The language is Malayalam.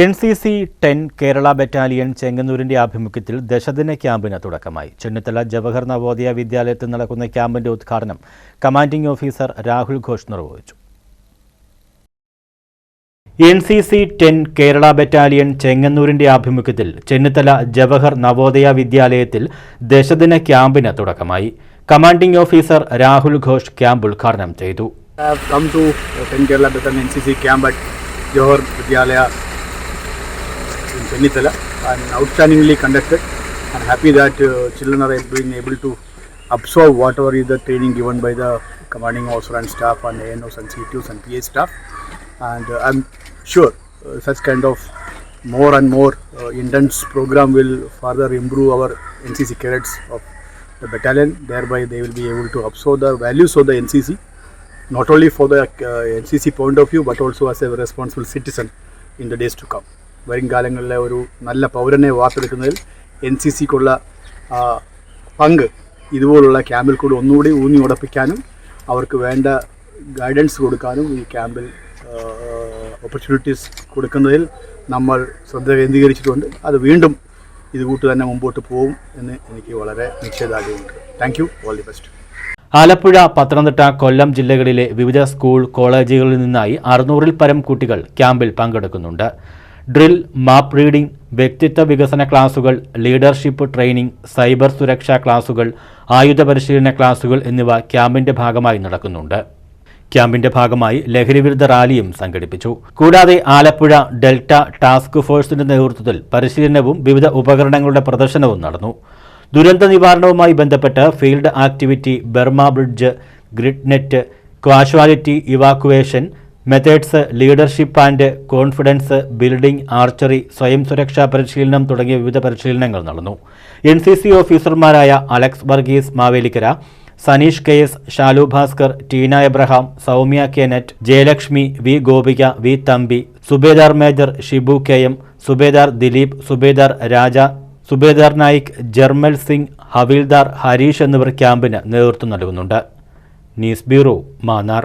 N C C ten Kerala battalion ചെങ്ങന്നൂരിന്റെ ആഭിമുഖ്യത്തിൽ ദശദിന ക്യാമ്പിന് തുടക്കമായി. ചെന്നിത്തല ജവഹർ നവോദയ വിദ്യാലയത്തിൽ നടക്കുന്ന ക്യാമ്പിന്റെ ഉദ്ഘാടനം കമാൻഡിംഗ് ഓഫീസർ രാഹുൽ ഘോഷ് നിർവഹിച്ചു. N C C ten Kerala battalion ചെങ്ങന്നൂരിന്റെ ആഭിമുഖ്യത്തിൽ ചെന്നിത്തല ജവഹർ നവോദയ വിദ്യാലയത്തിൽ ദശദിന ക്യാമ്പിന് തുടക്കമായി. Commanding officer Rahul Ghosh camp ഉദ്ഘാടനം ചെയ്തു. Chennithala and outstandingly conducted. I'm happy that uh, children are being able to absorb whatever is the training given by the commanding officer and staff and ANOs and CTOs and PA staff. And uh, I'm sure uh, such kind of more and more uh, intense program will further improve our NCC cadets of the battalion. Thereby, they will be able to absorb the values of the NCC not only for the uh, NCC point of view but also as a responsible citizen in the days to come. വരും കാലങ്ങളിലെ ഒരു നല്ല പൗരനെ വാർത്തെടുക്കുന്നതിൽ എൻ സി സിക്കുള്ള പങ്ക് ഇതുപോലുള്ള ക്യാമ്പിൽ കൂടി ഒന്നുകൂടി ഊന്നി ഉറപ്പിക്കാനും അവർക്ക് വേണ്ട ഗൈഡൻസ് കൊടുക്കാനും ഈ ക്യാമ്പിൽ ഓപ്പർച്യൂണിറ്റീസ് കൊടുക്കുന്നതിൽ നമ്മൾ ശ്രദ്ധ കേന്ദ്രീകരിച്ചിട്ടുണ്ട്. അത് വീണ്ടും ഇതുകൂട്ട് തന്നെ മുമ്പോട്ട് പോകും എന്ന് എനിക്ക് വളരെ നിശ്ചയദാർഢ്യമുണ്ട്. Thank you all the best Alappuzha Pathanamthitta Kollam ജില്ലകളിലെ വിവിധ സ്കൂൾ കോളേജുകളിൽ നിന്നായി അറുന്നൂറിൽ പരം കുട്ടികൾ ക്യാമ്പിൽ പങ്കെടുക്കുന്നുണ്ട്. ഡ്രിൽ മാപ്പ് റീഡിംഗ് വ്യക്തിത്വ വികസന ക്ലാസുകൾ ലീഡർഷിപ്പ് ട്രെയിനിംഗ് സൈബർ സുരക്ഷാ ക്ലാസുകൾ ആയുധ പരിശീലന ക്ലാസുകൾ എന്നിവ ക്യാമ്പിന്റെ ഭാഗമായി നടക്കുന്നുണ്ട്. ക്യാമ്പിന്റെ ഭാഗമായി ലഹരിവിരുദ്ധ റാലിയും സംഘടിപ്പിച്ചു. കൂടാതെ ആലപ്പുഴ ഡെൽറ്റ ടാസ്ക് ഫോഴ്സിന്റെ നേതൃത്വത്തിൽ പരിശീലനവും വിവിധ ഉപകരണങ്ങളുടെ പ്രദർശനവും നടന്നു. ദുരന്ത നിവാരണവുമായി ബന്ധപ്പെട്ട് field activity Burma bridge grid net casualty evacuation methods leadership and confidence building archery സ്വയം സുരക്ഷാ പരിശീലനം തുടങ്ങിയ വിവിധ പരിശീലനങ്ങൾ നടന്നു. എൻ സി സി ഓഫീസർമാരായ Alex Varghese Mavelikkara Saneesh K S Shalu Bhaskar Teena Abraham Soumya Kenneth Jayalakshmi V Gopika V Thampi Subedar major Shibu K M Subedar Dileep Subedar Raja Subedar Naik Jarmal Singh Havildar Harish എന്നിവർ ക്യാമ്പിന് നേതൃത്വം നൽകുന്നുണ്ട്. News bureau Mannar.